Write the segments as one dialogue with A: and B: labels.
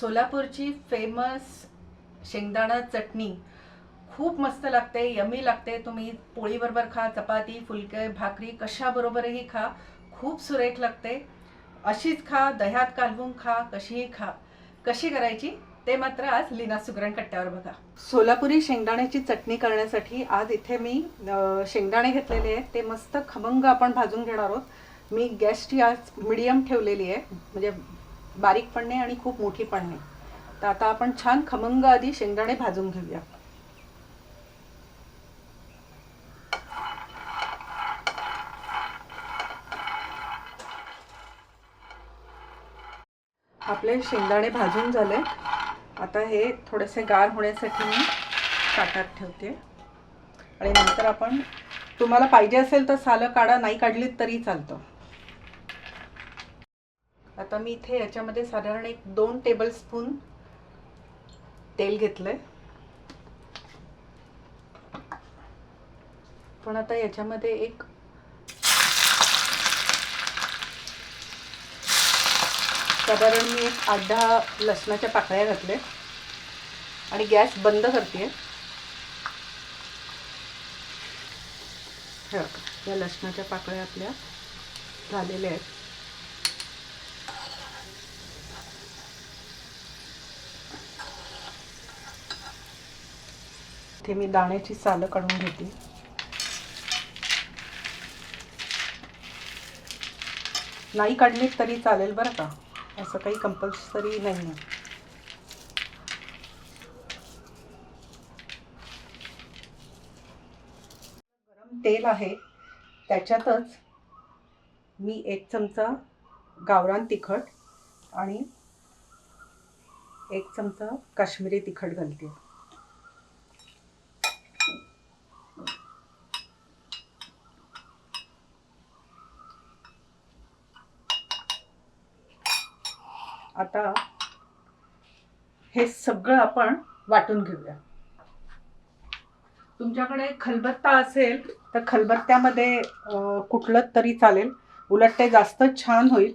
A: सोलापूरची फेमस शेंगदाणा चटणी खूप मस्त लागते यमी लागते. तुम्ही पोळीबरोबर खा चपाती फुलके भाकरी कशाबरोबरही खा. खूप सुरेख लागते. अशीच खा दह्यात कालवून खा कशीही खा. कशी करायची? ते मात्र आज लीना सुगरण कट्ट्यावर बघा. सोलापुरी शेंगदाण्याची चटणी करण्यासाठी आज इथे मी शेंगदाणे घेतलेले आहेत. ते मस्त खमंग आपण भाजून घेणार आहोत. मी गॅसची आज मिडियम ठेवलेली आहे. म्हणजे बारीक पडणे आणि खूप मोठी पडणे तर आता आपण छान खमंग आधी शेंगदाणे भाजून घेऊया. आपले शेंगदाणे भाजून झाले. आता हे थोडेसे गार होण्यासाठी मी ताटात ठेवते. आणि नंतर आपण तुम्हाला पाहिजे असेल तर सालं काढा नाही काढलीत तरी चालतं. आता मी इथे याच्यामध्ये साधारण एक दोन टेबलस्पून तेल घेतलंय. पण आता याच्यामध्ये एक साधारण मी एक आठ दहा लसणाच्या पाकळ्या घातल्या आणि गॅस बंद करते या लसणाच्या पाकळ्या आपल्या झालेल्या आहेत. इथे मी दाण्याची सालं काढून घेते. नाही काढली तरी चालेल बरं का? असं काही कंपल्सरी नाही आहे गरम तेल आहे. त्याच्यातच मी एक चमचा गावरान तिखट आणि एक चमचा काश्मीरी तिखट घालते. आता हे सगळं आपण वाटून घेऊया. तुमच्याकडे खलबत्ता असेल तर खलबत्त्यामध्ये कुठलं तरी चालेल. उलट ते जास्त छान होईल.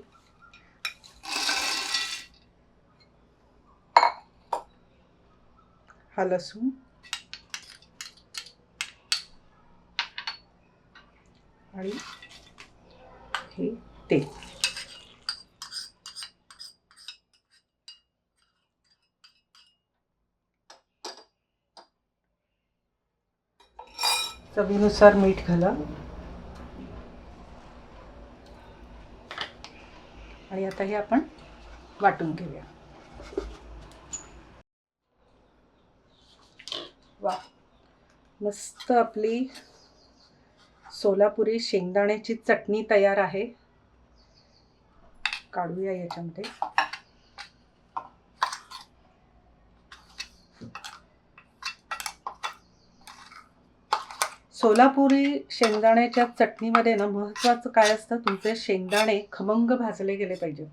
A: हा लसूण. आणि हे तेल. चवीनुसार मीठ घाला. आणि आता हे आपण वाटून घेऊया. वा मस्त आपली सोलापुरी शेंगदाण्याची चटणी तयार आहे. काढूया याच्यामध्ये. सोलापुरी शेंगदाण्याच्या चटणीमध्ये ना महत्त्वाचं काय असतं? तुमचे शेंगदाणे खमंग भाजले गेले पाहिजेत.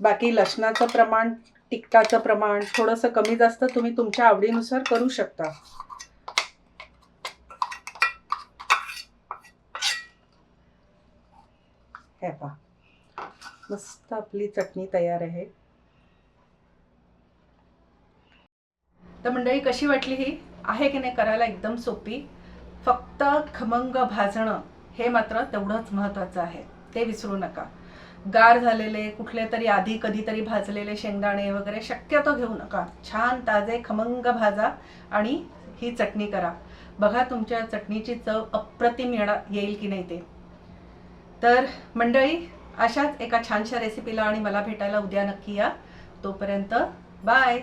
A: बाकी लसणाचं प्रमाण तिखटाचं प्रमाण थोडंसं कमी जास्त तुम्ही तुमच्या आवडीनुसार करू शकता. हे पहा. मस्त आपली चटणी तयार आहे. तर मंडळी कशी वाटली ही? आहे की नाही करायला एकदम सोपी. फक्त खमंग भाजणं हे मात्र तेवढंच महत्त्वाचं आहे. ते विसरू नका. गार झालेले कुठले तरी आधी कधीतरी भाजलेले शेंगदाणे वगैरे शक्यतो घेऊ नका. छान ताजे खमंग भाजा आणि ही चटणी करा. बघा तुमच्या चटणीची चव अप्रतिम येणार येईल की नाही ते. तर मंडळी अशाच एका छानशा रेसिपीला आणि मला भेटायला उद्या नक्की या. तोपर्यंत बाय